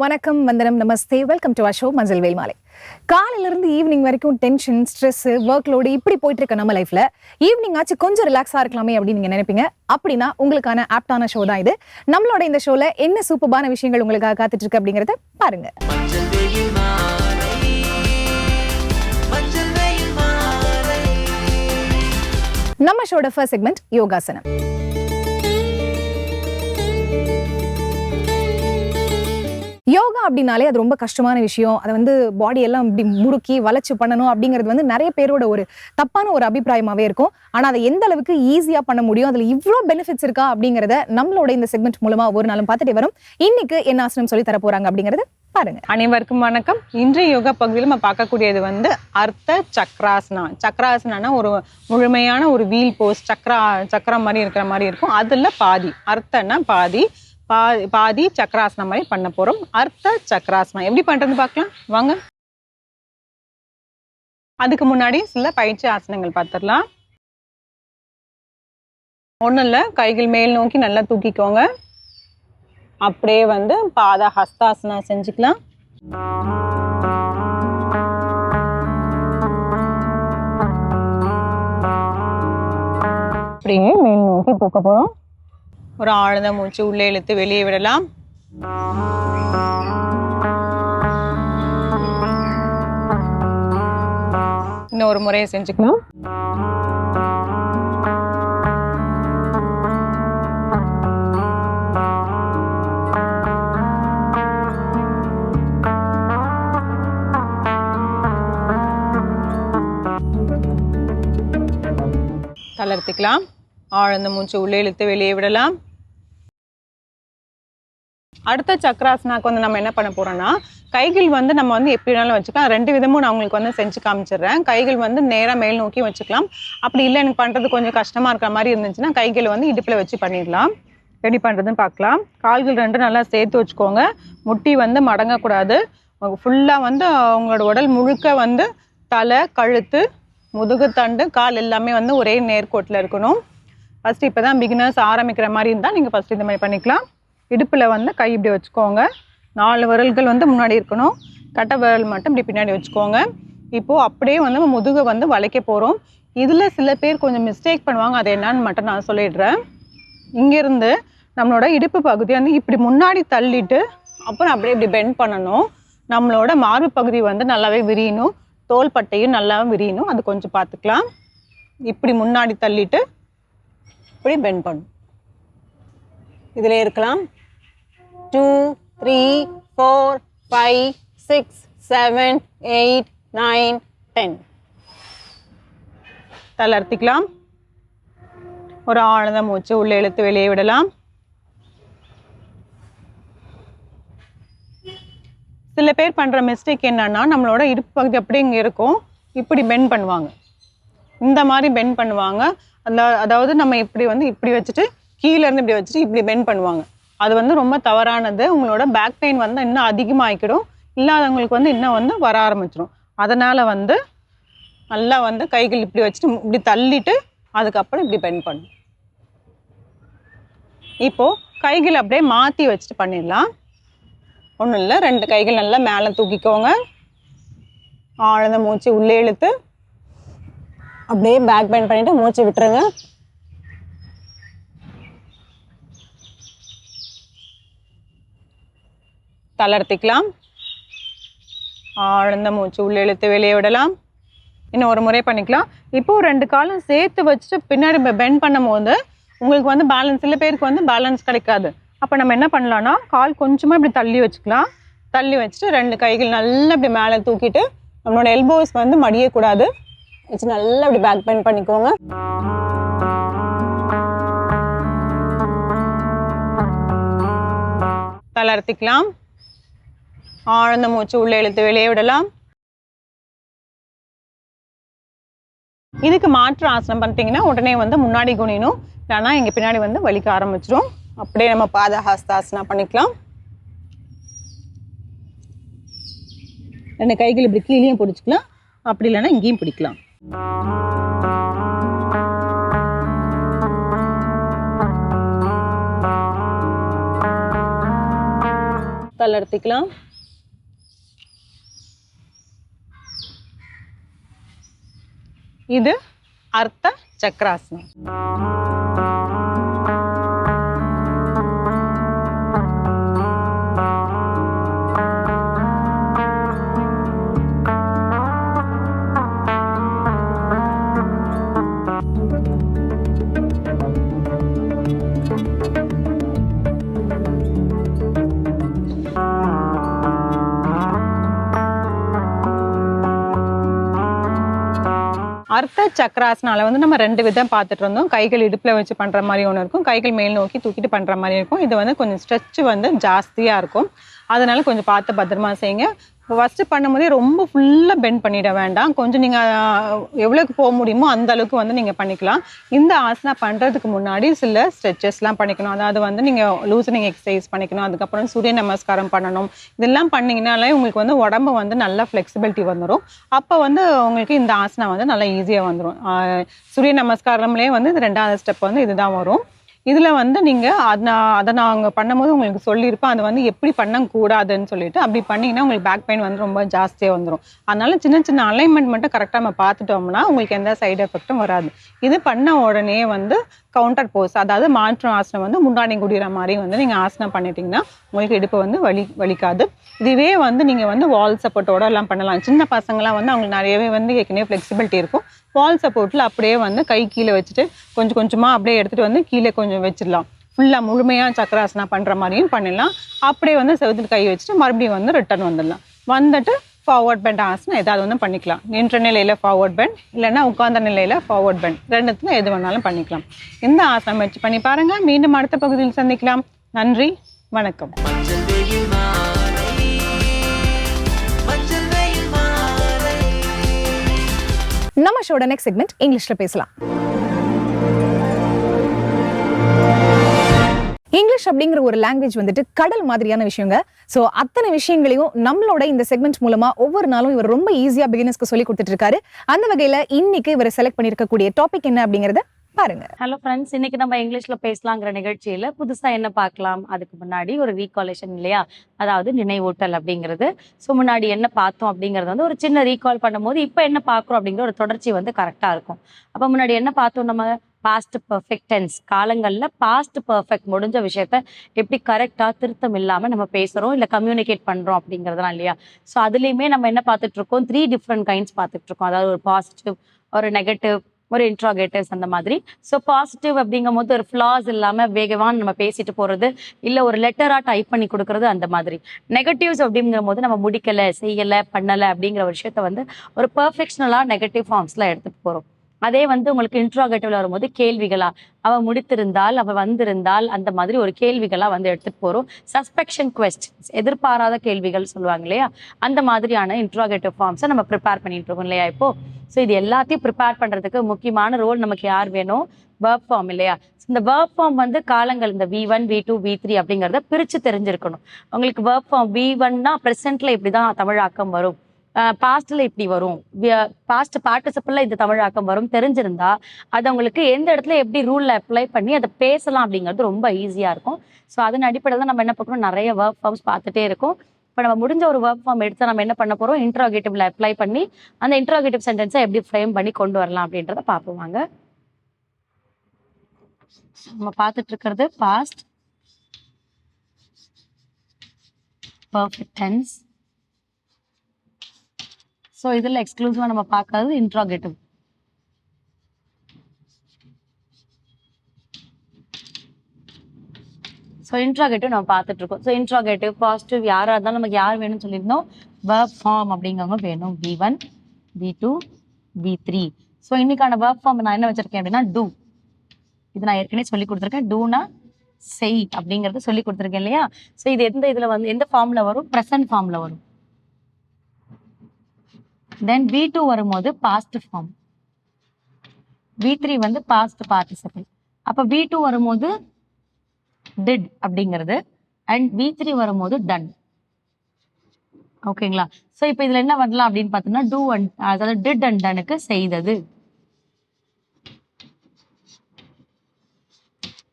வணக்கம் வந்தனம் நமஸ்தே. Welcome to show மஞ்சள் வேல் மாலை. காலையில இருந்து ஈவினிங் வரைக்கும் டென்ஷன் ஸ்ட்ரெஸ் ஒர்க் லோடு இப்படி போயிட்டு இருக்க நம்ம லைஃப்ல ஈவினிங் ஆச்சு கொஞ்சம் ரிலாக்ஸா இருக்கலாமே அப்படின்னு நீங்க நினைப்பீங்க. அப்படின்னா உங்களுக்கான ஆப்டான ஷோ தான் இது. நம்மளோட இந்த ஷோல என்ன சூப்பரான விஷயங்கள் உங்களுக்காக காத்துட்டு இருக்கு அப்படிங்கறத பாருங்க. நம்ம ஷோட ஃபர்ஸ்ட் செக்மெண்ட் யோகாசனம். யோகா அப்படின்னாலே அது ரொம்ப கஷ்டமான விஷயம். அதை வந்து பாடி எல்லாம் இப்படி முறுக்கி வளைச்சு பண்ணணும் அப்படிங்கிறது வந்து நிறைய பேரோட ஒரு தப்பான ஒரு அபிப்பிராயமாகவே இருக்கும். ஆனால் அதை எந்த அளவுக்கு ஈஸியாக பண்ண முடியும்? அதில் இவ்வளோ பெனிஃபிட்ஸ் இருக்கா? அப்படிங்கிறத நம்மளோட இந்த செக்மெண்ட் மூலமாக ஒரு நாளும் பார்த்துட்டே வரும். இன்னைக்கு என்ன ஆசனம் சொல்லி தர போகிறாங்க அப்படிங்கிறது பாருங்க. அனைவருக்கும் வணக்கம். இன்றைய யோகா பகுதியில் நம்ம பார்க்கக்கூடியது வந்து அர்த்த சக்ராசனா. சக்ராசனானா ஒரு முழுமையான ஒரு வீல் போஸ் சக்ரா சக்கரம் மாதிரி இருக்கிற மாதிரி இருக்கும். அதில் பாதி அர்த்தன்னா பாதி பா பாதி சக்கராசனம் மாதிரி பண்ண போகிறோம் அர்த்த சக்கராசனம். எப்படி பண்ணுறது பார்க்கலாம். வாங்க. அதுக்கு முன்னாடி சில பயிற்சி ஆசனங்கள் பார்த்துடலாம். ஒன்றும் இல்லை. கைகள் மேல் நோக்கி நல்லா தூக்கிக்கோங்க. அப்படியே வந்து பாத ஹஸ்தாசனா செஞ்சுக்கலாம். அப்படியே மேல் நோக்கி தூக்க போகிறோம் ஒரு ஆழ்ந்த மூச்சு உள்ளே இழுத்து வெளியே விடலாம். இன்னும் ஒரு முறையை செஞ்சுக்கணும். தளர்த்திக்கலாம். ஆழ்ந்த மூச்சு உள்ளே இழுத்து வெளியே விடலாம். அடுத்த சக்கராசனாக்கு வந்து நம்ம என்ன பண்ண போறோம்னா கைகள் வந்து நம்ம வந்து எப்படி வேணாலும் வச்சுக்கலாம். ரெண்டு விதமும் நான் உங்களுக்கு வந்து செஞ்சு காமிச்சிடுறேன். கைகள் வந்து நேராக மேல் நோக்கி வச்சுக்கலாம். அப்படி இல்லை எனக்கு பண்ணுறது கொஞ்சம் கஷ்டமாக இருக்கிற மாதிரி இருந்துச்சுன்னா கைகளை வந்து இடுப்பில் வச்சு பண்ணிடலாம். ரெடி பண்ணுறதுன்னு பார்க்கலாம். கால்கள் ரெண்டும் நல்லா சேர்த்து வச்சுக்கோங்க. முட்டி வந்து மடங்கக்கூடாது. ஃபுல்லாக வந்து உங்களோட உடல் முழுக்க வந்து தலை கழுத்து முதுகு தண்டு கால் எல்லாமே வந்து ஒரே நேர்கோட்டில் இருக்கணும். ஃபஸ்ட்டு இப்போ தான் பிகினர்ஸ் ஆரம்பிக்கிற மாதிரி இருந்தால் நீங்கள் ஃபஸ்ட்டு இந்த மாதிரி பண்ணிக்கலாம். இடுப்பில் வந்து கை இப்படி வச்சுக்கோங்க. நாலு விரல்கள் வந்து முன்னாடி இருக்கணும். கட்டை விரல் மட்டும் இப்படி பின்னாடி வச்சுக்கோங்க. இப்போது அப்படியே வந்து நம்ம முதுகை வந்து வளைக்க போகிறோம் இதில் சில பேர் கொஞ்சம் மிஸ்டேக் பண்ணுவாங்க. அது என்னன்னு மட்டும் நான் சொல்லிடுறேன். இங்கேருந்து நம்மளோட இடுப்பு பகுதி வந்து இப்படி முன்னாடி தள்ளிட்டு அப்புறம் அப்படியே இப்படி பெண்ட் பண்ணணும். நம்மளோட மார்பு பகுதி வந்து நல்லாவே விரியணும். தோல் பட்டையும் நல்லாவே விரியணும். அது கொஞ்சம் பார்த்துக்கலாம். இப்படி முன்னாடி தள்ளிட்டு இப்படி பெண்ட் பண்ணும் இதில் இருக்கலாம். Two three four five six seven eight nine ten தளர்த்திக்கலாம். ஒரு ஆழ்ந்த மூச்சு உள்ளே இழுத்து வெளியே விடலாம். சில பேர் பண்ணுற மிஸ்டேக் என்னன்னா நம்மளோட இடுப்பு பகுதி அப்படி இங்கே இருக்கும். இப்படி பெண்ட் பண்ணுவாங்க. இந்த மாதிரி பெண்ட் பண்ணுவாங்க. அந்த அதாவது நம்ம இப்படி வந்து இப்படி வச்சுட்டு கீழேருந்து இப்படி வச்சுட்டு இப்படி பெண்ட் பண்ணுவாங்க. அது வந்து ரொம்ப தவறானது. உங்களோட பேக் பெயின் வந்து இன்னும் அதிகமாகிக்கிடும். இல்லாதவங்களுக்கு வந்து இன்னும் வந்து வர ஆரம்பிச்சிடும் அதனால் வந்து நல்லா வந்து கைகள் இப்படி வச்சுட்டு இப்படி தள்ளிட்டு அதுக்கப்புறம் இப்படி பெண்ட் பண்ணும் இப்போது கைகள் அப்படியே மாற்றி வச்சுட்டு பண்ணிடலாம். ஒன்றும் இல்லை ரெண்டு கைகள் நல்லா மேலே தூக்கிக்கோங்க. ஆழ்ந்த மூச்சு உள்ளே இழுத்து அப்படியே பேக் பெண்ட் பண்ணிட்டு மூச்சு விட்டுருங்க. தளர்த்திக்கலாம். ஆழ்ந்த மூச்சு உள்ளே இழுத்து வெளியே விடலாம். இன்னும் ஒரு முறை பண்ணிக்கலாம். இப்போ ரெண்டு காலும் சேர்த்து வச்சுட்டு பின்னாடி பெண்ட் பண்ணும்போது உங்களுக்கு வந்து பேலன்ஸ் சில பேருக்கு வந்து பேலன்ஸ் கிடைக்காது. அப்போ நம்ம என்ன பண்ணலாம்னா கால் கொஞ்சமாக இப்படி தள்ளி வச்சுக்கலாம். தள்ளி வச்சுட்டு ரெண்டு கைகள் நல்லா இப்படி மேலே தூக்கிட்டு நம்மளோட எல்போஸ் வந்து மடியக்கூடாது. வச்சு நல்லா இப்படி பேக் பெண்ட் பண்ணிக்கோங்க. தளர்த்திக்கலாம். ஆழ்ந்த மூச்சு உள்ளே இழுத்து வெளியே விடலாம். இதுக்கு மாற்று ஆசனம் பண்ணிட்டீங்கன்னா உடனே வந்து முன்னாடி குனியணும். இல்லைன்னா இங்கே பின்னாடி வந்து வலிக்க ஆரம்பிச்சிடும். அப்படியே நம்ம பாதஹாஸ்தாசனா பண்ணிக்கலாம். ரெண்டு கைகள் இப்படி கீழேயும் பிடிச்சிக்கலாம். அப்படி இல்லைன்னா இங்கேயும் பிடிக்கலாம். தளர்த்திக்கலாம் இது அர்த்த சக்கராசனம் அர்த்த சக்கராசனால வந்து நம்ம ரெண்டு விதம் பார்த்துட்டு இருந்தோம். கைகள் இடுப்புல வச்சு பண்ற மாதிரி ஒன்று இருக்கும். கைகள் மேல் நோக்கி தூக்கிட்டு பண்ற மாதிரி இருக்கும். இது வந்து கொஞ்சம் ஸ்ட்ரெச் வந்து ஜாஸ்தியா இருக்கும். அதனால கொஞ்சம் பார்த்து பத்திரமா செய்யுங்க. ஃபஸ்ட்டு பண்ணும்போதே ரொம்ப ஃபுல்லாக பெண்ட் பண்ணிட வேண்டாம். கொஞ்சம் நீங்கள் எவ்வளோக்கு போக முடியுமோ அந்த அளவுக்கு வந்து நீங்கள் பண்ணிக்கலாம். இந்த ஆசனா பண்ணுறதுக்கு முன்னாடி சில ஸ்ட்ரெச்சஸ்லாம் பண்ணிக்கணும். அதாவது வந்து நீங்கள் லூசனிங் எக்ஸசைஸ் பண்ணிக்கணும். அதுக்கப்புறம் சூரிய நமஸ்காரம் பண்ணணும். இதெல்லாம் பண்ணிங்கனாலே உங்களுக்கு வந்து உடம்பு வந்து நல்லா ஃப்ளெக்சிபிலிட்டி வந்துடும் அப்போ வந்து உங்களுக்கு இந்த ஆசனா வந்து நல்லா ஈஸியாக வந்துடும் சூரிய நமஸ்காரம்லேயே வந்து ரெண்டாவது ஸ்டெப் வந்து இதுதான் வரும். இதில் வந்து நீங்கள் அதை அதை அவங்க பண்ணும்போது உங்களுக்கு சொல்லியிருப்பேன். அதை வந்து எப்படி பண்ணக்கூடாதுன்னு சொல்லிட்டு அப்படி பண்ணிங்கன்னா உங்களுக்கு பேக் பெயின் வந்து ரொம்ப ஜாஸ்தியாக வந்துடும் அதனால சின்ன சின்ன அலைன்மெண்ட் மட்டும் கரெக்டாக நம்ம பார்த்துட்டோம்னா உங்களுக்கு எந்த சைடு எஃபெக்ட்டும் வராது. இது பண்ண உடனே வந்து கவுண்டர் போஸ் அதாவது மாற்று ஆசனம் வந்து முன்னாடி குடிகிற மாதிரி வந்து நீங்கள் ஆசனம் பண்ணிட்டீங்கன்னா உங்களுக்கு இடுப்பு வந்து வலி வலிக்காது. இதுவே வந்து நீங்கள் வந்து வால் சப்போர்ட்டோட எல்லாம் பண்ணலாம். சின்ன பசங்களாம் வந்து அவங்களுக்கு நிறையவே வந்து ஏற்கனவே ஃப்ளெக்சிபிலிட்டி இருக்கும். ஃபால் சப்போர்ட்டில் அப்படியே வந்து கை கீழே வச்சுட்டு கொஞ்சம் கொஞ்சமாக அப்படியே எடுத்துகிட்டு வந்து கீழே கொஞ்சம் வச்சிடலாம். ஃபுல்லாக முழுமையாக சக்கராசனா பண்ணுற மாதிரியும் பண்ணிடலாம். அப்படியே வந்து செவுத்துல கை வச்சுட்டு மறுபடியும் வந்து ரிட்டர்ன் வந்துடலாம். வந்துட்டு ஃபார்வர்ட் பெண்ட் ஆசனம் ஏதாவது ஒன்று பண்ணிக்கலாம். நின்ற நிலையில் ஃபார்வர்ட் பெண்ட் இல்லைன்னா உட்காந்த நிலையில் ஃபார்வர்ட் பெண்ட் ரெண்டுத்துல எது வேணாலும் பண்ணிக்கலாம். இந்த ஆசனம் வச்சு பண்ணி பாருங்கள் மீண்டும் அடுத்த பகுதியில் சந்திக்கலாம். நன்றி. வணக்கம். நம்ம ஷோட நெக்ஸ்ட் செக்மெண்ட் இங்கிலீஷில் பேசலாம். இங்கிலீஷ் அப்படிங்கிற ஒரு லாங்குவேஜ் வந்துட்டு கடல் மாதிரியான விஷயங்க. ஸோ அத்தனை விஷயங்களையும் நம்மளோட இந்த செக்மெண்ட் மூலமா ஒவ்வொரு நாளும் இவர் ரொம்ப ஈஸியா பிகினர்ஸ்க்கு சொல்லி கொடுத்துட்டு இருக்காரு. அந்த வகையில இன்னைக்கு இவர் செலக்ட் பண்ணிருக்கக்கூடிய டாபிக் என்ன அப்படிங்கிறத பாருங்க. ஹலோ ஃப்ரெண்ட்ஸ் இன்னைக்கு நம்ம இங்கிலீஷ்ல பேசலாங்கிற நிகழ்ச்சியில புதுசா என்ன பார்க்கலாம்? அதுக்கு முன்னாடி ஒரு ரீகாலேஷன் இல்லையா? அதாவது நினைவூட்டல் அப்படிங்கிறது. ஸோ முன்னாடி என்ன பார்த்தோம் அப்படிங்கிறது வந்து ஒரு சின்ன ரீகால் பண்ணும்போது இப்போ என்ன பார்க்குறோம் அப்படிங்கிற ஒரு தொடர்ச்சி வந்து கரெக்டாக இருக்கும். அப்போ முன்னாடி என்ன பார்த்தோம்? நம்ம பாஸ்ட் பர்ஃபெக்ட் டென்ஸ் காலங்களில் பாஸ்ட் பர்ஃபெக்ட் முடிஞ்ச விஷயத்த எப்படி கரெக்டாக திருத்தம் இல்லாமல் நம்ம பேசுகிறோம் இல்லை கம்யூனிகேட் பண்ணுறோம் அப்படிங்கிறதுலாம் இல்லையா? ஸோ அதுலேயுமே நம்ம என்ன பார்த்துட்ருக்கோம் த்ரீ டிஃப்ரெண்ட் கைண்ட்ஸ் பார்த்துட்ருக்கோம் அதாவது ஒரு பாசிட்டிவ் ஒரு நெகட்டிவ் ஒரு இன்ட்ராகேட்டிவ்ஸ் அந்த மாதிரி. ஸோ பாசிட்டிவ் அப்படிங்கும் போது ஒரு ஃப்ளாஸ் இல்லாமல் வேகவான் நம்ம பேசிட்டு போகிறது இல்லை ஒரு லெட்டராக டைப் பண்ணி கொடுக்கறது அந்த மாதிரி. நெகட்டிவ்ஸ் அப்படிங்கிற போது நம்ம முடிக்கலை செய்யலை பண்ணலை அப்படிங்கிற விஷயத்த வந்து ஒரு பர்ஃபெக்ஷனலாக நெகட்டிவ் ஃபார்ம்ஸ்லாம் எடுத்துகிட்டு போகிறோம் அதே வந்து உங்களுக்கு இன்ட்ராகேட்டிவ்ல வரும்போது கேள்விகளா? அவ முடித்திருந்தால் அவ வந்திருந்தால் அந்த மாதிரி ஒரு கேள்விகளா வந்து எடுத்துட்டு போறோம். சஸ்பெக்ஷன் கொஸ்டின்ஸ் எதிர்பாராத கேள்விகள் சொல்லுவாங்க இல்லையா? அந்த மாதிரியான இன்ட்ராகேட்டிவ் ஃபார்ம்ஸை நம்ம ப்ரிப்பேர் பண்ணிட்டு இருக்கோம் இல்லையா இப்போ? ஸோ இது எல்லாத்தையும் ப்ரிப்பேர் பண்றதுக்கு முக்கியமான ரோல் நமக்கு யார் வேணும்? வேர்ப் ஃபார்ம் இல்லையா? இந்த வேர்ப் ஃபார்ம் வந்து காலங்கள் இந்த V one V two V three அப்படிங்கிறத பிரிச்சு தெரிஞ்சிருக்கணும். உங்களுக்கு வேர்ப் ஃபார்ம் வி ஒன்னா ப்ரெசென்ட்ல இப்படிதான் தமிழாக்கம் வரும். பாஸ்ட்ல இப்படி வரும். பாஸ்ட் பார்ட்டிசிபிள்ல இந்த தமிழாக்கம் வரும். தெரிஞ்சிருந்தா அது அவங்களுக்கு எந்த இடத்துல எப்படி ரூல்ல அப்ளை பண்ணி அதை பேசலாம் அப்படிங்கிறது ரொம்ப ஈஸியா இருக்கும். ஸோ அதன் அடிப்படையில் நம்ம என்ன பார்க்கணும்? நிறைய ஒர்க் ஃபார்ம்ஸ் பார்த்துட்டே இருக்கும். இப்போ நம்ம முடிஞ்ச ஒரு ஒர்க் ஃபார்ம் எடுத்து நம்ம என்ன பண்ண போகிறோம் இன்ட்ராகேட்டிவ்ல அப்ளை பண்ணி அந்த இன்ட்ராகேட்டிவ் சென்டென்ஸை எப்படி ஃப்ரேம் பண்ணி கொண்டு வரலாம் அப்படின்றத பார்ப்போம் வாங்க. நம்ம பார்த்துட்டு இருக்கிறது பாஸ்ட் பர்ஃபெக்ட் டென்ஸ் ஸோ இதில் எக்ஸ்க்ளூசிவாக நம்ம பார்க்கறது இன்ட்ராகேட்டிவ் ஸோ இன்ட்ராகேட்டிவ் நம்ம பார்த்துட்டு இருக்கோம் ஸோ இன்ட்ராகேட்டிவ் பாசிட்டிவ் யாராக இருந்தாலும் நமக்கு யார் வேணும்னு சொல்லியிருந்தோம்? வேர்ப் ஃபார்ம் அப்படிங்கிறவங்க வேணும். P one P two P three so இன்னைக்கான வேர்ப் ஃபார்ம் நான் என்ன வச்சிருக்கேன் அப்படின்னா டூ இது நான் ஏற்கனவே சொல்லி கொடுத்துருக்கேன். டூனா செய் அப்படிங்கிறது சொல்லி கொடுத்துருக்கேன் இல்லையா? ஸோ இது எந்த இதில் வந்து எந்த ஃபார்மில் வரும்? ப்ரெசன்ட் ஃபார்மில் வரும். தென் வி டூ வரும்போது பாஸ்ட் ஃபார்ம் வி த்ரீ வந்து பாஸ்ட் பார்ட்டிசிபிள் அப்போ வி டூ வரும்போது டிட் அப்படிங்கிறது. அண்ட் வி த்ரீ வரும்போது டன் ஓகேங்களா ஸோ இப்போ இதில் என்ன பண்ணலாம் அப்படின்னு பார்த்தோம்னா டூ அண்ட் அதாவது டிட் அண்ட் டனுக்கு செய்தது.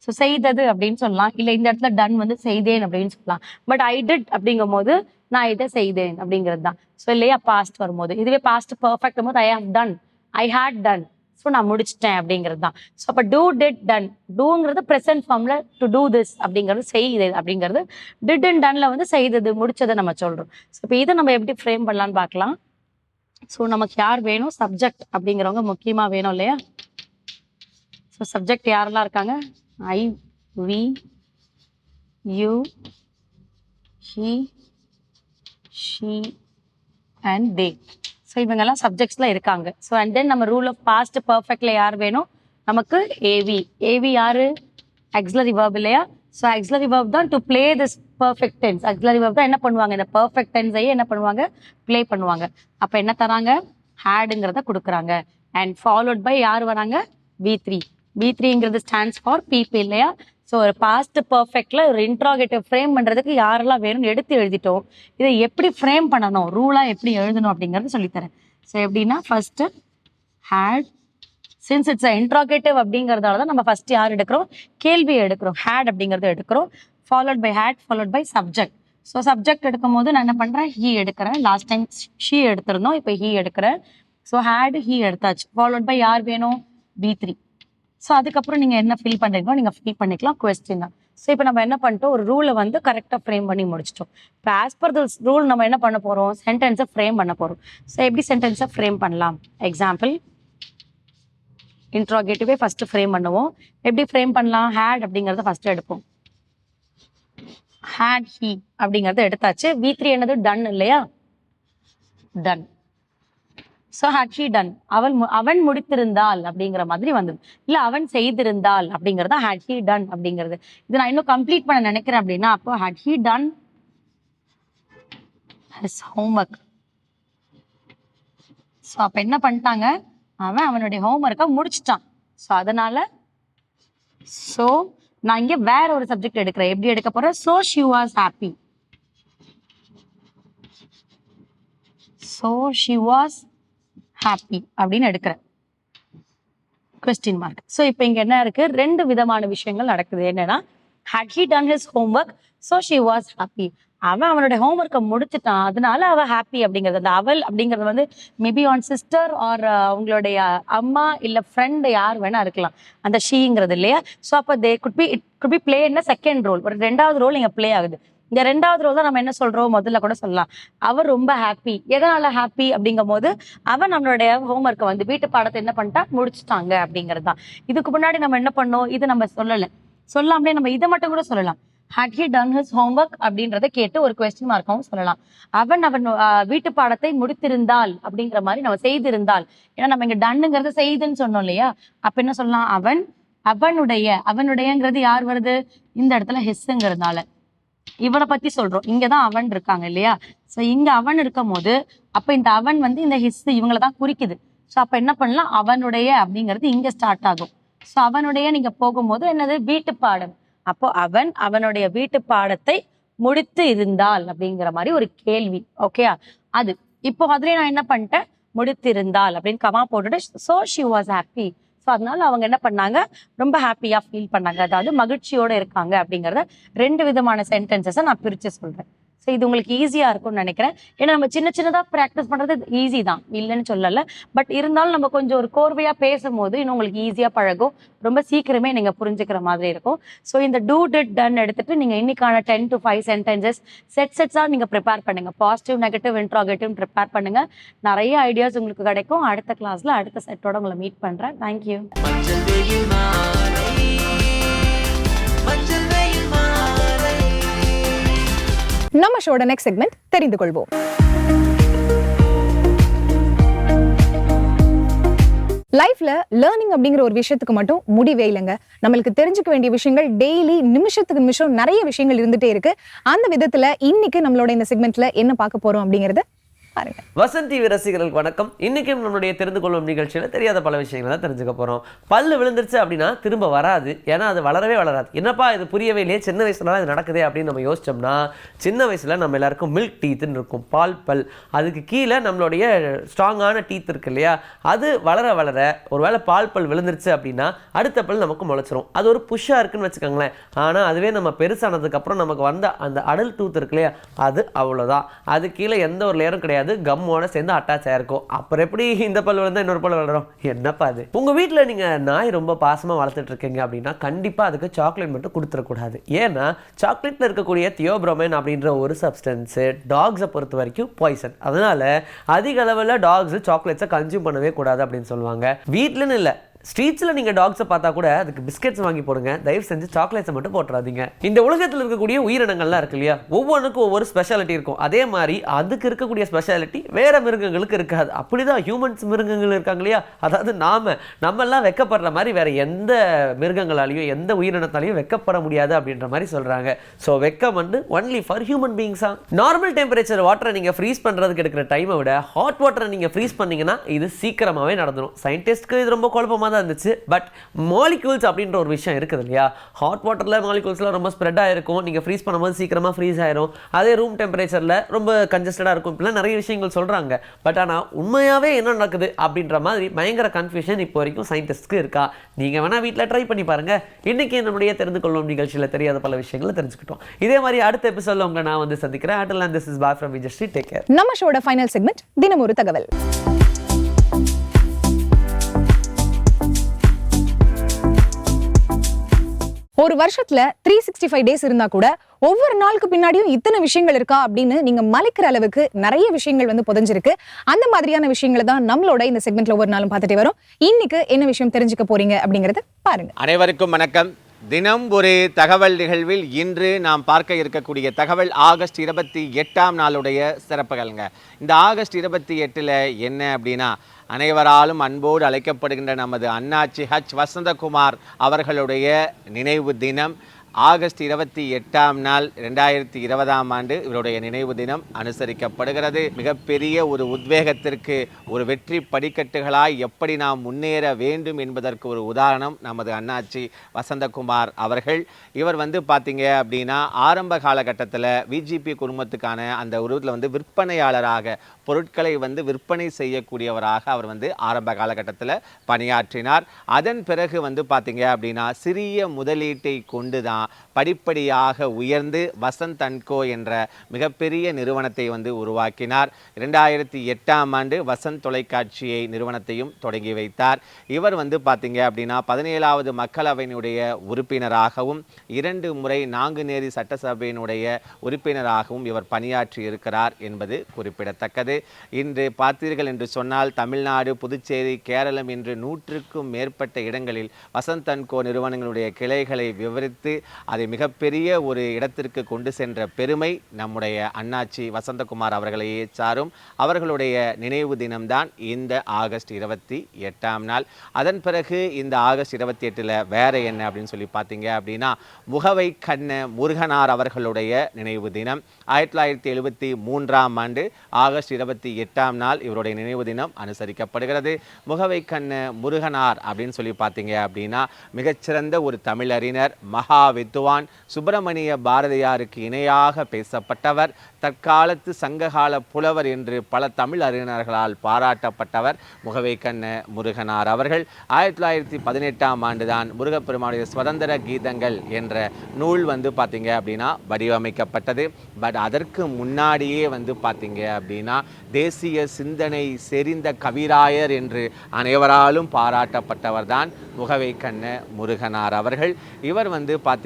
ஸோ ஸோ செய்தது அப்படின்னு சொல்லலாம். இல்லை இந்த இடத்துல டன் வந்து செய்தேன் அப்படின்னு சொல்லலாம். பட் ஐ டிட் அப்படிங்கும் போது நான் இதை செய்தேன் அப்படிங்கிறது தான். ஸோ இல்லையா? பாஸ்ட் வரும்போது. இதுவே பாஸ்ட் பர்ஃபெக்ட் போது I have done I had done so நான் முடிச்சிட்டேன் அப்படிங்கிறது தான். ஸோ அப்போ டூ டிட் டன் டூங்கிறது ப்ரெசன்ட் ஃபார்மில் டு டூ திஸ் அப்படிங்கிறது செய்யுது அப்படிங்கிறது டிட் அண்ட் டன்ல வந்து செய்தது முடிச்சதை நம்ம சொல்கிறோம் ஸோ இப்போ இதை நம்ம எப்படி ஃப்ரேம் பண்ணலாம்னு பார்க்கலாம். ஸோ நமக்கு யார் வேணும்? சப்ஜெக்ட் அப்படிங்கிறவங்க முக்கியமாக வேணும் இல்லையா? ஸோ சப்ஜெக்ட் யாரெல்லாம் இருக்காங்க? I we you he she and they so இவங்கெல்லாம் சப்ஜெக்ட்ஸில் இருக்காங்க. ஸோ அண்ட் தென் நம்ம ரூல் ஆஃப் பாஸ்ட் பர்ஃபெக்டில் யார் வேணும்? நமக்கு ஏவி ஏவி யாரு? ஆக்சிலரி வேர்ப் இல்லையா? ஸோ ஆக்சிலரி வேர்ப் தான் to play this perfect tense auxiliary verb தான் என்ன பண்ணுவாங்க? இந்த பர்ஃபெக்ட் டென்ஸையே என்ன பண்ணுவாங்க? ப்ளே பண்ணுவாங்க. அப்போ என்ன தராங்க? ஹேடுங்கிறத கொடுக்குறாங்க. அண்ட் ஃபாலோட் பை யார் வராங்க? வி த்ரீ பி த்ரீங்கிறது ஸ்டாண்ட்ஸ் ஃபார் பீப்புள் இல்லையா? ஸோ ஒரு பாஸ்ட் பர்ஃபெக்டில் ஒரு இன்ட்ராகேட்டிவ் ஃப்ரேம் பண்ணுறதுக்கு யாரெல்லாம் வேணும்னு எடுத்து எழுதிட்டோம். இதை எப்படி ஃப்ரேம் பண்ணணும்? ரூலாக எப்படி எழுதணும் அப்படிங்கறது சொல்லித்தரேன். ஸோ எப்படின்னா first had since it's interrogative அப்படிங்கிறதால தான் நம்ம ஃபஸ்ட் யார் எடுக்கிறோம்? கேள்வி எடுக்கிறோம். ஹேட் அப்படிங்கிறத எடுக்கிறோம். Followed by had followed by subject so subject எடுக்கும் போது நான் என்ன பண்ணுறேன் ஹீ எடுக்கிறேன். லாஸ்ட் டைம் ஷீ எடுத்திருந்தோம். இப்போ ஹீ எடுக்கிறேன். ஸோ ஹேட் ஹீ எடுத்தாச்சு. ஃபாலோட் பை யார் வேணும்? பி த்ரீ ஸோ அதுக்கப்புறம் நீங்கள் என்ன ஃபில் பண்ணுறீங்களோ நீங்கள் ஃபீல் பண்ணிக்கலாம். கொஸ்டின் தான். ஸோ இப்போ நம்ம என்ன பண்ணிட்டோம்? ஒரு ரூலை வந்து கரெக்டாக ஃப்ரேம் பண்ணி முடிச்சிட்டோம். இப்போ ஆஸ் பர் திஸ் ரூல் நம்ம என்ன பண்ண போகிறோம் சென்டென்ஸை ஃப்ரேம் பண்ண போகிறோம் ஸோ எப்படி சென்டென்ஸை ஃப்ரேம் பண்ணலாம்? எக்ஸாம்பிள் இன்ட்ராகேட்டிவே ஃபஸ்ட்டு ஃப்ரேம் பண்ணுவோம். எப்படி ஃப்ரேம் பண்ணலாம்? ஹேட் அப்படிங்கிறத ஃபஸ்ட்டு எடுப்போம். ஹேட் ஹீ அப்படிங்கிறத எடுத்தாச்சு. வி த்ரீ என்னது? டன் இல்லையா? Done so had he done அவள் மு- அவன் முடித்திருந்தால் அப்படிங்கிற மாதிரி வந்தது. இல்லை அவன் செய்திருந்தால் அப்படிங்கறத ஹேட் ஹீ டன் அப்படிங்கிறது. இது நான் இன்னும் கம்ப்ளீட் பண்ண நினைக்கிறேன் அப்படின்னா அப்போ had he done homework so அப்போ என்ன பண்ணிட்டாங்க? அவன் அவனுடைய ஹோம்ஒர்க்கை முடிச்சிட்டான். ஸோ அதனால ஸோ நான் இங்கே வேற ஒரு சப்ஜெக்ட் எடுக்கிறேன். எப்படி எடுக்க போறேன்? So she was happy so she was happy அப்படின்னு எடுக்கிறேன். கொஸ்டின் மார்க் ஸோ இப்போ இங்க என்ன இருக்கு? ரெண்டு விதமான விஷயங்கள் நடக்குது. என்னன்னா had he done his homework so she was happy அவன் அவனுடைய ஹோம்ஒர்க்கை முடிச்சுட்டான். அதனால அவ ஹாப்பி அப்படிங்கிறது. அந்த அவள் அப்படிங்கிறது வந்து மேபி ஆன் சிஸ்டர் ஆர் அவங்களுடைய அம்மா இல்ல ஃப்ரெண்ட் யார் வேணா இருக்கலாம். அந்த ஷீங்கிறது இல்லையா? ஸோ அப்போ they could be it could be play என்ன செகண்ட் ரோல் ஒரு ரெண்டாவது ரோல் இங்க பிளே ஆகுது. இந்த ரெண்டாவது ரோல் தான் நம்ம என்ன சொல்றோம்? முதல்ல கூட சொல்லலாம். அவர் ரொம்ப ஹாப்பி எதனால ஹாப்பி அப்படிங்கும் போது அவன் நம்மளுடைய ஹோம்ஒர்க்கை வந்து வீட்டு பாடத்தை என்ன பண்ணிட்டா? முடிச்சிட்டாங்க அப்படிங்கிறது தான் இதுக்கு முன்னாடி நம்ம என்ன பண்ணோம்? இது நம்ம சொல்லலை. சொல்லாமலே நம்ம இதை மட்டும் கூட சொல்லலாம். Had he done his homework அப்படின்றத கேட்டு ஒரு கொஸ்டின் மார்க்காகவும் சொல்லலாம். அவன் அவன் வீட்டு பாடத்தை முடித்திருந்தால் அப்படிங்கிற மாதிரி நம்ம செய்திருந்தால். ஏன்னா நம்ம இங்க டன்னுங்கிறது செய்துன்னு சொன்னோம் இல்லையா? அப்ப என்ன சொல்லலாம்? அவன் அவனுடைய அவனுடையங்கிறது யார் வருது? இந்த இடத்துல ஹெஸ்ஸுங்கிறதுனால இவனை பத்தி சொல்றோம். இங்கதான் அவன் இருக்காங்க இல்லையா? சோ இங்க அவன் இருக்கும் போது அப்ப இந்த அவன் வந்து இந்த ஹிஸ் இவங்கள தான் குறிக்குது. சோ அப்ப என்ன பண்ணலாம்? அவனுடைய அப்படிங்கிறது இங்க ஸ்டார்ட் ஆகும். சோ அவனுடைய நீங்க போகும்போது என்னது? வீட்டு பாடம். அப்போ அவன் அவனுடைய வீட்டு பாடத்தை முடித்து இருந்தால் அப்படிங்கிற மாதிரி ஒரு கேள்வி. ஓகேயா அது. இப்போ அதுலயே நான் என்ன பண்ணிட்டேன்? முடித்திருந்தால் அப்படின்னு கமா போட்டுட்டு so she was happy so அதனால அவங்க என்ன பண்ணாங்க? ரொம்ப ஹாப்பியா ஃபீல் பண்ணாங்க. அதாவது மகிழ்ச்சியோட இருக்காங்க அப்படிங்கறத ரெண்டு விதமான சென்டென்சஸை நான் பிரித்து சொல்றேன். ஸோ இது உங்களுக்கு ஈஸியாக இருக்கும்னு நினைக்கிறேன். ஏன்னா நம்ம சின்ன சின்னதாக ப்ராக்டிஸ் பண்ணுறது ஈஸி தான். இல்லைன்னு சொல்லலை. பட் இருந்தாலும் நம்ம கொஞ்சம் ஒரு கோர்வையாக பேசும்போது இன்னும் உங்களுக்கு ஈஸியாக பழகும். ரொம்ப சீக்கிரமே நீங்கள் புரிஞ்சுக்கிற மாதிரி இருக்கும். ஸோ இந்த டூ டிட் டன் எடுத்துட்டு நீங்கள் இன்னைக்கான ten to five sentences set செட்ஸாக நீங்கள் ப்ரிப்பேர் பண்ணுங்க. பாசிட்டிவ் நெகட்டிவ் இன்ட்ராகேட்டிவ் ப்ரிப்பேர் பண்ணுங்கள் நிறைய ஐடியாஸ் உங்களுக்கு கிடைக்கும். அடுத்த கிளாஸில் அடுத்த செட்டோட உங்களை மீட் பண்ணுறேன் தேங்க்யூ நம்ம ஷோட நெக்ஸ்ட் செக்மெண்ட் தெரிந்து கொள்வோம். லைஃப்ல லேர்னிங் அப்படிங்கிற ஒரு விஷயத்துக்கு மட்டும் முடிவே இல்லைங்க. நம்மளுக்கு தெரிஞ்சுக்க வேண்டிய விஷயங்கள் டெய்லி நிமிஷத்துக்கு நிமிஷம் நிறைய விஷயங்கள் இருந்துட்டே இருக்கு. அந்த விதத்துல இன்னைக்கு நம்மளோட இந்த செக்மெண்ட்ல என்ன பார்க்க போறோம் அப்படிங்கறத பாருங்க. வசந்த் டிவி ரசிகர்களுக்கு வணக்கம். இன்றைக்கும் நம்மளுடைய தெரிந்து கொள்ளும் நிகழ்ச்சியில் தெரியாத பல விஷயங்களை தான் தெரிஞ்சுக்க போகிறோம் பல்லு விழுந்துருச்சு அப்படின்னா திரும்ப வராது. ஏன்னா அது வளரவே வளராது. என்னப்பா இது புரியவே இல்லையே சின்ன வயசுலலாம் இது நடக்குதே அப்படின்னு நம்ம யோசிச்சோம்னா சின்ன வயசில் நம்ம எல்லாருக்கும் மில்க் டீத்துன்னு இருக்கும். பால் பல். அதுக்கு கீழே நம்மளுடைய ஸ்ட்ராங்கான டீத் இருக்கு இல்லையா? அது வளர வளர ஒருவேளை பால் பல் விழுந்துருச்சு அப்படின்னா அடுத்த பல் நமக்கு முளைச்சிரும். அது ஒரு புஷ்ஷாக இருக்குன்னு வச்சுக்கோங்களேன். ஆனால் அதுவே நம்ம பெருசானதுக்கப்புறம் நமக்கு வந்த அந்த அடல் டூத் இருக்கு இல்லையா? அது அவ்வளோதான் அது கீழே எந்த ஒரு லேயரும் கிடையாது. கம்மோட சேர்ந்து அட்டாச் ஆயிருக்கும். அப்புறம் எப்படி இந்த பல் வளர்ந்தா இன்னொரு பல் வளரும்? என்னப்பா அது? உங்க வீட்டில் நீங்க நாய் ரொம்ப பாசமா வளர்த்துட்டு இருக்கீங்க அப்படின்னா கண்டிப்பா அதுக்கு சாக்லேட் மட்டும் கொடுத்துடக்கூடாது. ஏன்னா சாக்லேட்ல இருக்கக்கூடிய தியோப்ரோமைன் அப்படின்ற ஒரு சப்ஸ்டன்ஸ் டாக்ஸை பொறுத்த வரைக்கும் பாய்சன் அதனால அதிக அளவில் டாக்ஸ் சாக்லேட்ஸை கன்சியூம் பண்ணவே கூடாது அப்படின்னு சொல்லுவாங்க. வீட்டிலன்னு இல்லை ஸ்ட்ரீட்ஸில் நீங்கள் டாக்ஸை பார்த்தா கூட அதுக்கு பிஸ்கெட்ஸ் வாங்கி போடுங்க. தயவு செஞ்சு சாக்லேட்ஸை மட்டும் போட்டுறாதீங்க. இந்த உலகத்தில் இருக்கக்கூடிய உயிரினங்கள்லாம் இருக்கு இல்லையா? ஒவ்வொன்றுக்கும் ஒவ்வொரு ஸ்பெஷாலிட்டி இருக்கும். அதே மாதிரி அதுக்கு இருக்கக்கூடிய ஸ்பெஷாலிட்டி வேறு மிருகங்களுக்கு இருக்காது. அப்படிதான் ஹியூமன்ஸ் மிருகங்கள் இருக்காங்க இல்லையா? அதாவது நாம் நம்மெல்லாம் வெக்கப்படுற மாதிரி வேற எந்த மிருகங்களாலையும் எந்த உயிரினத்தாலையும் வெக்கப்பட முடியாது அப்படின்ற மாதிரி சொல்கிறாங்க ஸோ வெக்கம் வந்து ஒன்லி ஃபார் ஹியூமன் பீங்ஸா நார்மல் டெம்பரேச்சர் வாட்டரை நீங்கள் ஃப்ரீஸ் பண்ணுறதுக்கு எடுக்கிற டைமை விட ஹாட் வாட்டரை நீங்கள் ஃப்ரீஸ் பண்ணிங்கன்னா இது சீக்கிரமாகவே நடந்துடும் சயின்டிஸ்ட்க்கு இது ரொம்ப குழப்பமா தான் இருந்துச்சு. பட் மாலிகூல்ஸ் அப்படின்ற ஒரு விஷயம் இருக்குது இல்லையா? ஹாட் வாட்டரில் மாலிகூல்ஸ்லாம் ரொம்ப ஸ்ப்ரெட் ஆயிருக்கும். நீங்கள் ஃப்ரீஸ் பண்ணும்போது சீக்கிரமாக ஃப்ரீஸ் ஆயிரும். அதே ரூம் டெம்பரேச்சரில் ரொம்ப கன்ஜஸ்டடாக இருக்கும். இப்படிலாம் நிறைய விஷயங்கள் சொல்கிறாங்க பட் ஆனால் உண்மையாகவே என்ன நடக்குது அப்படின்ற மாதிரி பயங்கர கன்ஃபியூஷன் இப்போ வரைக்கும் சயின்டிஸ்ட்க்கு இருக்கா? நீங்கள் வேணால் வீட்டில் ட்ரை பண்ணி பாருங்கள் இன்றைக்கி நம்முடைய தெரிந்து கொள்ளும் நிகழ்ச்சியில் தெரியாத பல விஷயங்களை தெரிஞ்சுக்கிட்டோம். இதே மாதிரி அடுத்த எபிசோடில் உங்களை நான் வந்து சந்திக்கிறேன். Until this is bye from Vijashri take care நம்ம ஷோட ஃபைனல் செக்மெண்ட் தினம் ஒரு தகவல். ஒரு வருஷத்துல த்ரீ சிக்ஸ்டி ஃபைவ் டேஸ் இருந்தா கூட ஒவ்வொரு நாளுக்கு பின்னாடியும் இத்தனை விஷயங்கள் இருக்கா அப்படின்னு நீங்க மலைக்கிற அளவுக்கு நிறைய விஷயங்கள் வந்து புதஞ்சிருக்கு. அந்த மாதிரியான விஷயங்களை தான் நம்மளோட இந்த செக்மெண்ட்ல ஒவ்வொரு நாளும் பார்த்துட்டே வரும். இன்னைக்கு என்ன விஷயம் தெரிஞ்சுக்க போறீங்க அப்படிங்கறத பாருங்க. அனைவருக்கும் வணக்கம். தினம் ஒரு தகவல் நிகழ்வில் இன்று நாம் பார்க்க இருக்கக்கூடிய தகவல் ஆகஸ்ட் இருபத்தி எட்டாம் நாளுடைய சிறப்புகள்ங்க. இந்த ஆகஸ்ட் இருபத்தி எட்டில் என்ன அப்படின்னா அனைவராலும் அன்போடு அழைக்கப்படுகின்ற நமது அண்ணாச்சி ஹச் வசந்தகுமார் அவர்களுடைய நினைவு தினம். ஆகஸ்ட் இருபத்தி எட்டாம் நாள் ரெண்டாயிரத்தி இருபதாம் ஆண்டு இவருடைய நினைவு தினம் அனுசரிக்கப்படுகிறது. மிகப்பெரிய ஒரு உத்வேகத்திற்கு ஒரு வெற்றி படிக்கட்டுகளாய் எப்படி நாம் முன்னேற வேண்டும் என்பதற்கு ஒரு உதாரணம் நமது அண்ணாச்சி வசந்தகுமார் அவர்கள். இவர் வந்து பார்த்தீங்க அப்படின்னா ஆரம்ப காலகட்டத்தில் விஜிபி குடும்பத்துக்கான அந்த உருவத்தில் வந்து விற்பனையாளராக பொருட்களை வந்து விற்பனை செய்யக்கூடியவராக அவர் வந்து ஆரம்ப காலகட்டத்தில் பணியாற்றினார். அதன் பிறகு வந்து பார்த்தீங்க அப்படின்னா சிறிய முதலீட்டை கொண்டு தான் படிப்படியாக உயர்ந்து வசந்த் அன்கோ என்ற மிகப்பெரிய நிறுவனத்தை வந்து உருவாக்கினார். இரண்டாயிரத்தி எட்டாம் ஆண்டு வசந்த் தொலைக்காட்சியை நிறுவனத்தையும் தொடங்கி வைத்தார். இவர் வந்து பார்த்தீங்க அப்படின்னா பதினேழாவது மக்களவையினுடைய உறுப்பினராகவும் இரண்டு முறை நாங்குநேரி சட்டசபையினுடைய உறுப்பினராகவும் இவர் பணியாற்றி இருக்கிறார் என்பது குறிப்பிடத்தக்கது. இன்று பார்த்தீர்கள் என்று சொன்னால் தமிழ்நாடு புதுச்சேரி கேரளம் என்று நூற்றுக்கும் மேற்பட்ட இடங்களில் வசந்த் அன்கோ நிறுவனங்களுடைய கிளைகளை விவரித்து அதை மிகப்பெரிய ஒரு இடத்திற்கு கொண்டு சென்ற பெருமை நம்முடைய அண்ணாச்சி வசந்தகுமார் அவர்களையே சாரும். அவர்களுடைய நினைவு தினம்தான் இந்த ஆகஸ்ட் இருபத்தி எட்டாம் நாள். அதன் பிறகு இந்த ஆகஸ்ட் இருபத்தி எட்டில் வேற என்ன அப்படின்னு சொல்லி பார்த்தீங்க அப்படின்னா முகவை கண்ண முருகனார் அவர்களுடைய நினைவு தினம். ஆயிரத்தி தொள்ளாயிரத்தி எழுபத்தி மூன்றாம் ஆண்டு ஆகஸ்ட் இருபத்தி எட்டாம் நாள் இவருடைய நினைவு தினம் அனுசரிக்கப்படுகிறது. முகவை கண்ண முருகனார் அப்படின்னு சொல்லி பார்த்தீங்க அப்படின்னா மிகச்சிறந்த ஒரு தமிழறிஞர் மகா வித்துவான். சுப்பிரமணிய பாரதியாருக்கு இணையாக பேசப்பட்டவர். தற்காலத்து சங்ககால புலவர் என்று பல தமிழ் அறிஞர்களால் பாராட்டப்பட்டவர். முகவை கண்ண முருகனார் அவர்கள் ஆயிரத்தி தொள்ளாயிரத்தி பதினெட்டாம் ஆண்டுதான் முருகப்பெருமானுடைய சுதந்திர கீதங்கள் என்ற நூல் வந்து பார்த்தீங்க அப்படின்னா வடிவமைக்கப்பட்டது. பட் அதற்கு முன்னாடியே வந்து பார்த்தீங்க அப்படின்னா தேசிய சிந்தனை செறிந்த கவிராயர் என்று அனைவராலும் பாராட்டப்பட்டவர் தான் முகவை கண்ண முருகனார் அவர்கள். இவர் வந்து பார்த்தீங்க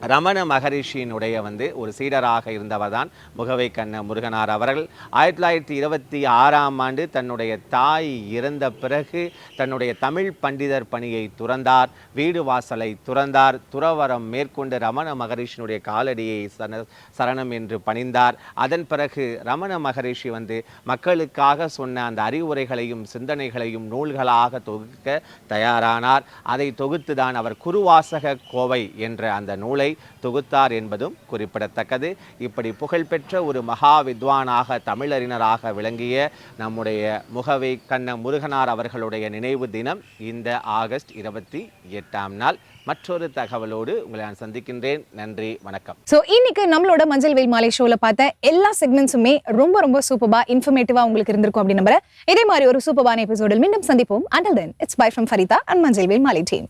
ரமண மகரிஷியினுடைய வந்து ஒரு சீடராக இருந்தவர் தான் முகவை கண்ண முருகனார் அவர்கள். ஆயிரத்தி தொள்ளாயிரத்தி இருபத்தி ஆறாம் ஆண்டு தன்னுடைய தாய் இறந்த பிறகு தன்னுடைய தமிழ் பண்டிதர் பணியை துறந்தார் வீடு வாசலை துறந்தார் துறவரம் மேற்கொண்டு ரமண மகரிஷியினுடைய காலடியை சன சரணம் என்று பணிந்தார். அதன் பிறகு ரமண மகரிஷி வந்து மக்களுக்காக சொன்ன அந்த அறிவுரைகளையும் சிந்தனைகளையும் நூல்களாக தொகுக்க தயாரானார். அதை தொகுத்து தான் அவர் குருவாசக கோவை என்ற அந்த நூலை நூல்களை தொகுத்தார் என்பதும் குறிப்பிடத்தக்கது. இப்படி புகழ்பெற்ற ஒரு மகா வித்வானாக தமிழறிஞராக விளங்கிய நம்முடைய முகவை கண்ண முருகனார் அவர்களுடைய நினைவு தினம் இந்த ஆகஸ்ட் இருபத்தி எட்டாம் நாள். மற்றொரு தகவலோடு உங்களை நான் சந்திக்கின்றேன். நன்றி வணக்கம். ஸோ இன்னைக்கு நம்மளோட மஞ்சள் வெயில் மாலை ஷோல பார்த்த எல்லா செக்மெண்ட்ஸுமே ரொம்ப ரொம்ப சூப்பர்பா இன்ஃபர்மேட்டிவா உங்களுக்கு இருந்திருக்கும் அப்படின்னு நம்புறேன். இதே மாதிரி ஒரு சூப்பர்பான எபிசோடில் மீண்டும் சந்திப்போம். Until then it's bye from Farida and மஞ்சள் வெயில் மாலை டீம்